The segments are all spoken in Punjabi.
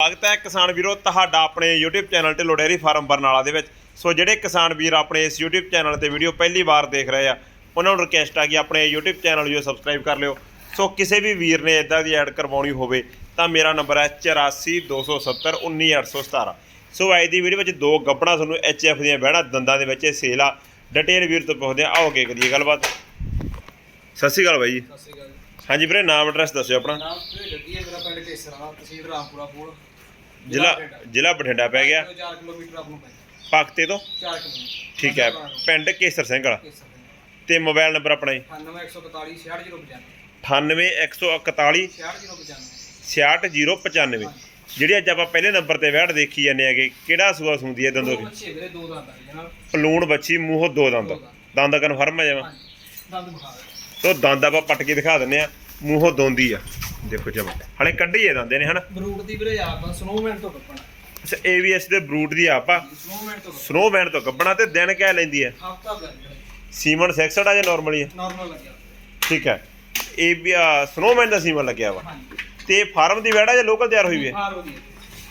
ਸਵਾਗਤ ਹੈ ਕਿਸਾਨ ਵੀਰੋ, ਤੁਹਾਡਾ ਆਪਣੇ YouTube ਚੈਨਲ 'ਤੇ ਲੋਡੇਰੀ ਫਾਰਮ ਬਰਨਾਲਾ ਦੇ ਵਿੱਚ। ਸੋ ਜਿਹੜੇ ਕਿਸਾਨ ਵੀਰ ਆਪਣੇ ਇਸ YouTube ਚੈਨਲ ਤੇ ਵੀਡੀਓ ਪਹਿਲੀ ਵਾਰ ਦੇਖ ਰਹੇ ਆ, ਉਹਨਾਂ ਨੂੰ ਰਿਕਵੈਸਟ ਆ ਕਿ ਆਪਣੇ YouTube ਚੈਨਲ ਨੂੰ ਸਬਸਕ੍ਰਾਈਬ ਕਰ ਲਿਓ। ਸੋ ਕਿਸੇ ਵੀ ਵੀਰ ਨੇ ਇਦਾਂ ਦੀ ਐਡ ਕਰਵਾਉਣੀ ਹੋਵੇ, ਤਾਂ ਮੇਰਾ ਨੰਬਰ ਹੈ 8427191817 ਸੋ ਅੱਜ ਦੀ ਵੀਡੀਓ ਵਿੱਚ ਦੋ ਗੱਬਣਾ ਤੁਹਾਨੂੰ HF ਦੀਆਂ ਬਹਿਣਾ ਦੰਦਾਂ ਦੇ ਵਿੱਚ, ਇਹ ਸੇਲ ਆ। ਡਿਟੇਲ ਵੀਰ ਤੋਂ ਪੁੱਛਦੇ ਆ। ਆਓ ਅੱਗੇ ਕਰੀਏ ਗੱਲਬਾਤ। ਸਤਿ ਸ਼੍ਰੀ ਅਕਾਲ ਬਾਈ ਜੀ। ਸਤਿ ਸ਼੍ਰੀ ਅਕਾਲ ਹਾਂਜੀ ਵੀਰੇ ਨਾਮ ਐਡਰੈਸ ਦੱਸਿਓ ਆਪਣਾ। ਨਾਮ ਤੇ ਗੱਡੀ ਹੈ ਮੇਰਾ ਪਿੰਡ ਕੇਸਰਾ ਤਹਿਸੀਲ ਰਾਮਪੁਰਾ ਪੂਰ ਜ਼ਿਲ੍ਹਾ ਜ਼ਿਲ੍ਹਾ ਬਠਿੰਡਾ। ਪੈ ਗਿਆ। 4 ਕਿਲੋਮੀਟਰ ਆਪ ਨੂੰ ਪੈ ਪਾਕਤੇ ਤੋਂ? 4 ਕਿਲੋਮੀਟਰ। ਠੀਕ ਹੈ। ਪਿੰਡ ਕੇਸਰ ਸਿੰਘ ਵਾਲਾ। ਕੇਸਰ ਤੇ ਮੋਬਾਈਲ ਨੰਬਰ ਆਪਣਾ ਜੀ। 9141 66095 98141 66095 66095 ਜਿਹੜੀ ਅੱਜ ਆਪਾਂ ਪਹਿਲੇ ਨੰਬਰ ਤੇ ਵੈਟ ਦੇਖੀ ਜਾਂਦੇ ਹੈਗੇ ਕਿਹੜਾ ਸੂਆ ਸੁੰਦੀ ਹੈ ਦੰਦੋਂ ਦੀ ਬੱਚੇ ਵੀਰੇ ਦੋ ਦੰਦ ਆ ਜਨਾਬ ਪਲੂਣ ਬੱਚੀ ਮੂੰਹੋਂ ਦੋ ਦੰਦ। ਦੰਦ। ਕਨਫਰਮ ਹੈ ਜਮਾ ਦੰਦ ਬਖਾ ਤੋ ਦੰਦ ਆਪਾਂ ਪੱਟ ਕੇ ਦਿਖਾ ਦਿੰਨੇ ਆ ਮੂੰਹੋਂ ਦੋਂਦੀ ਆ। ਦੇਖੋ ਜਮਾ। ਹਲੇ ਕੱਢੀ ਹੈ ਦੰਦੇ ਨੇ ਹਨਾ? ਬਰੂਟ ਦੀ ਵੀਰੇ ਆਪ ਸਨੋਮੈਨ ਤੋਂ ਕੱਪਣਾ। ਅੱਛਾ ਏਵੀਐਸ ਦੇ ਬਰੂਟ ਦੀ ਆਪਾਂ ਸਨੋਮੈਨ ਤੋਂ ਸਨੋਮੈਨ ਤੋਂ ਦਿਨ ਕਹਿ ਲੈਂਦੀ ਹੈ ਹਫਤਾ ਸੀਮਨ ਸੈਕਸਡ ਆ ਜਾਂ ਨਾਰਮਲੀ ਹੈ ਨਾਰਮਲ ਲੱਗਿਆ। ਠੀਕ ਹੈ ਇਹ ਸਨੋਮੈਨ ਦਾ ਸੀਮਨ ਲੱਗਿਆ ਵਾ। ਤੇ ਫਾਰਮ ਦੀ ਵੈੜਾ ਜਾਂ ਲੋਕਲ ਤਿਆਰ ਹੋਈ ਵੀ ਹੈ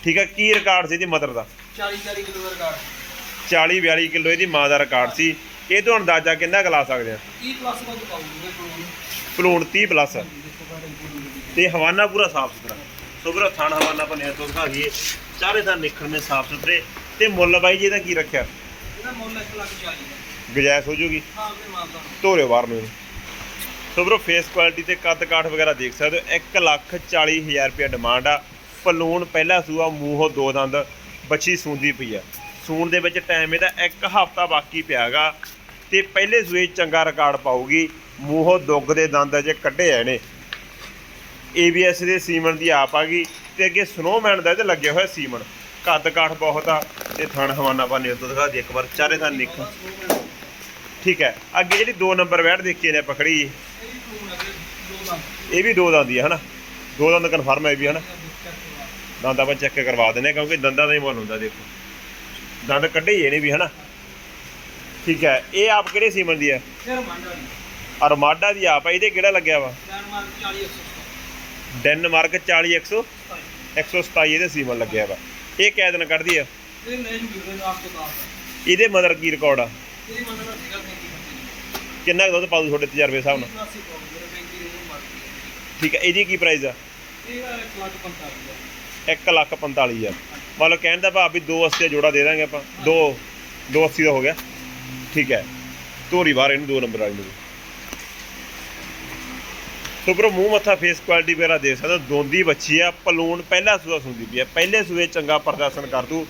ਠੀਕ ਹੈ ਕੀ ਰਿਕਾਰਡ ਸੀ ਇਹਦੀ ਮਦਰ ਦਾ? 40 40 ਕਿਲੋ ਦਾ ਰਿਕਾਰਡ 40 42 ਕਿਲੋ ਇਹਦੀ ਮਾਂ ਦਾ ਰਿਕਾਰਡ ਸੀ। ਇਹ ਤੋਂ ਅੰਦਾਜ਼ਾ ਕਿੰਨਾ ਕੁ ਲਾ ਸਕਦੇ ਆ? 30 ਪਲੱਸ ਵੱਧ ਪਾਉਂਗੇ ਕੋਲ ਪਲੂਣ 30 ਪਲੱਸ ਤੇ ਹਵਾਨਾ ਪੂਰਾ ਸਾਫ਼ ਸੁਥਰਾ। ਸੋ ਵੀਰੋ ਥਣ ਹਵਾਨਾ ਬਣਿਆ ਤੋਂ ਦਿਖਾ ਦਈਏ। ਚਾਰੇ ਦਾ ਨਿਖਣ ਮੇ ਸਾਫ਼ ਸੁਥਰੇ। ਤੇ ਮੁੱਲ ਬਾਈ ਜੀ ਇਹਦਾ ਕੀ ਰੱਖਿਆ? ਇਹਦਾ ਮੁੱਲ 1 ਲੱਖ 40 ਦਾ ਗੁਜਾਇਸ਼ ਹੋ ਜੂਗੀ? ਹਾਂ ਧੋਰਿਓ ਬਾਹਰ ਨੂੰ। ਸੋ ਵੀਰੋ ਫੇਸ ਕੁਆਲਿਟੀ ਤੇ ਕੱਦ ਕਾਠ ਵਗੈਰਾ ਦੇਖ ਸਕਦੇ ਹੋ। 1 ਲੱਖ 40 ਹਜ਼ਾਰ ਰੁਪਏ ਡਿਮਾਂਡ ਆ। ਪਲੂਣ ਪਹਿਲਾ ਸੂਆ ਮੂੰਹੋਂ ਦੋ ਦੰਦ ਬੱਚੀ ਸੂੰਦੀ ਪਈ ਆ। ਸੂਣ ਦੇ ਵਿੱਚ ਟਾਈਮ ਇਹਦਾ ਇੱਕ ਹਫ਼ਤਾ ਬਾਕੀ ਪਿਆਗਾ। ਤੇ ਪਹਿਲੇ ਸੂਏ ਚੰਗਾ ਰਿਕਾਰਡ ਪਾਊਗੀ। ਮੂੰਹੋਂ ਦੁੱਗ ਦੇ ਦੰਦ ਅਜੇ ਕੱਢੇ ਆ ਇਹਨੇ ABS ਦੇ ਸੀਮਨ ਦੀ ਆਪ ਆ ਗਈ ਤੇ ਅੱਗੇ ਸਨੋਮੈਨ ਦਾ ਇਹਦੇ ਲੱਗੇ ਹੋਇਆ ਸੀਮਨ। ਕੱਦ ਕਾਠ ਬਹੁਤ ਆ ਤੇ ਥਣ ਹਵਾਨਾ ਪਾਣੇ ਤੋਂ ਦਿਖਾ ਦੇ ਇੱਕ ਵਾਰ ਚਾਰੇ ਥਾਂ ਨਿਕ। ਠੀਕ ਹੈ ਅੱਗੇ ਜਿਹੜੀ 2 ਨੰਬਰ ਵੈਟ ਦੇਖੀ ਨੇ ਪਕੜੀ ਇਹ ਵੀ ਦੋ ਦੰਦ ਦੀ ਹੈ ਹਨਾ? ਦੋ ਦੰਦ ਕਨਫਰਮ ਹੈ ਵੀ ਹਨਾ? ਦੰਦ ਆਪਾਂ ਚੈੱਕ ਕਰਵਾ ਦਿੰਦੇ ਕਿਉਂਕਿ ਦੰਦਾਂ ਦਾ ਹੀ ਮੁੱਲ ਹੁੰਦਾ ਦੇਖੋ। ਦੰਦ ਕੱਢੇ ਹੀ ਇਹਨੇ ਵੀ ਹਨਾ? ਠੀਕ ਹੈ ਇਹ ਆਪ ਕਿਹੜੇ ਸੀਮਨ ਦੀ ਹੈ? ਦੀ। ਅਰਮਾਡਾ ਦੀ ਆਪ ਹੈ ਇਹਦੇ ਕਿਹੜਾ ਲੱਗਿਆ ਵਾ? ਡੈਨਮਾਰਕ 40 ਡੈਨਮਾਰਕ 40 100 127 ਇਹਦੇ ਸੀਮਨ ਲੱਗਿਆ ਵਾ। ਇਹ ਦਿਨ ਕੱਢਦੀ ਆ। ਇਹ ਨਹੀਂ ਜੁੜੇ ਆਪ ਤੋਂ ਬਾਅਦ ਇਹਦੇ ਮਦਰ ਕੀ ਰਿਕਾਰਡ ਆ? ਇਹਦੀ ਮੰਨਣਾ ਸੀਗਾ 35 ਕਿੰਨਾ ਕੁ ਦੁੱਧ ਪਾਉ ਤੁਹਾਡੇ ਤਜਰਬੇ ਹਿਸਾਬ ਨਾਲ? 85 ਪਾਉ ਮੇਰੇ 35 ਨੂੰ ਮਾਰ ਦਿੱਤੀ। ਠੀਕ ਹੈ ਇਹਦੀ ਕੀ ਪ੍ਰਾਈਸ ਆ? ਇਹ 1 ਲੱਖ 45 ਦਾ 1 ਲੱਖ 45 ਹਜ਼ਾਰ ਮੰਨ ਲਓ ਕਹਿਣ ਦਾ ਭਾਵ ਵੀ 280 ਦਾ ਜੋੜਾ ਦੇ ਦਾਂਗੇ ਆਪਾਂ। 2 280 ਦਾ ਹੋ ਗਿਆ। ਠੀਕ ਹੈ ਧੋਰੀ ਬਾਹਰ ਇਹਨੂੰ ਦੋ ਨੰਬਰ ਵਾਲੀ ਨੂੰ। ਸੋ ਬਰੋ ਮੂੰਹ ਮੱਥਾ ਫੇਸ ਕੁਆਲਿਟੀ ਵਗੈਰਾ ਦੇਖ ਸਕਦੇ ਹੋ। ਦੋਂਦੀ ਬੱਚੀ ਆ, ਪਲੂਣ ਪਹਿਲਾ ਸੂਆ ਸੁੰਦੀ ਪਈ ਆ। ਪਹਿਲੇ ਸੂਏ ਚੰਗਾ ਪ੍ਰਦਰਸ਼ਨ ਕਰ ਦੂ।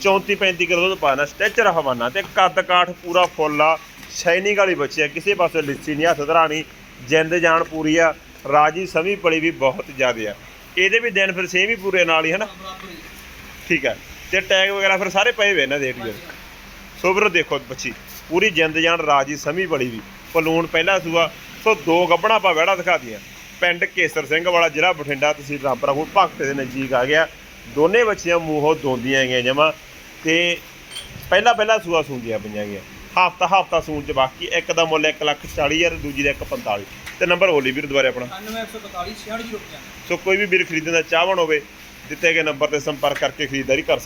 34 35 ਕਿਲੋ ਦੁੱਧ ਪਾਣਾ ਸਟੈਚਰ ਹਵਾਨਾ ਤੇ ਕੱਦ ਕਾਠ ਪੂਰਾ ਫੁੱਲ ਆ। ਸ਼ਾਈਨਿੰਗ ਵਾਲੀ ਬੱਚੀ ਆ, ਕਿਸੇ ਪਾਸੇ ਲਿੱਸੀ ਨਹੀਂ ਹੱਥ ਧਰਾਣੀ ਜਿੰਦ ਜਾਨ ਪੂਰੀ ਆ, ਰਾਜੀ ਸਮੀ ਪਲੀ ਵੀ ਬਹੁਤ ਜ਼ਿਆਦਾ ਆ। ਇਹਦੇ ਵੀ ਦਿਨ ਫਿਰ ਸੇਮ ਹੀ ਪੂਰੇ ਨਾਲ ਹੀ, ਹਨਾ? ਬਰਾਬਰ ਠੀਕ ਹੈ ਤੇ ਟੈਗ ਵਗੈਰਾ ਫਿਰ ਸਾਰੇ ਪਏ ਹੋਏ ਇਹਨਾਂ ਦੇ ਏਟੀਐਮ ਸੋ ਵੀਰੋ ਦੇਖੋ ਬੱਚੀ ਪੂਰੀ ਜਿੰਦ ਜਾਨ, ਰਾਜੀ ਸਮੀ ਬੜੀ ਵੀ। ਪਲੂਣ ਪਹਿਲਾ ਸੂਆ ਸੋ ਦੋ ਗੱਬਣਾ ਆਪਾਂ ਵੜਾ ਦਿਖਾ ਦੀਆਂ ਪਿੰਡ ਕੇਸਰ ਸਿੰਘ ਵਾਲਾ ਜ਼ਿਲ੍ਹਾ ਬਠਿੰਡਾ ਤਹਿਸੀਲ ਰਾਮਪੁਰਾ ਹੁਣ ਭਗਤ ਦੇ ਨਜ਼ਦੀਕ ਆ ਗਿਆ। ਦੋਨੇ ਬੱਚੀਆਂ ਮੂੰਹੋਂ ਦੋਂਦੀਆਂ ਹੈਗੀਆਂ ਜਮਾ ਤੇ ਪਹਿਲਾ ਪਹਿਲਾ ਸੂਆ ਸੂੰਦੀਆਂ ਪਈਆਂ ਗਈਆਂ। ਹਫਤਾ ਹਫਤਾ ਸੂਣ ਚ ਬਾਕੀ ਇੱਕ ਦਾ ਮੁੱਲ 1 ਲੱਖ 40 ਹਜ਼ਾਰ ਦੂਜੀ ਦਾ 145 ਤੇ ਨੰਬਰ ਹੋਲੀ ਵੀਰ ਦੁਬਾਰੇ ਆਪਣਾ। 9141 660 ਸੋ ਕੋਈ ਵੀ ਵੀਰ ਖਰੀਦਣ ਦਾ ਚਾਹਵਣ ਹੋਵੇ ਦਿੱਤੇ ਗਏ ਨੰਬਰ ਤੇ ਸੰਪਰਕ ਕਰਕੇ ਖਰੀਦਦਾਰੀ ਕਰ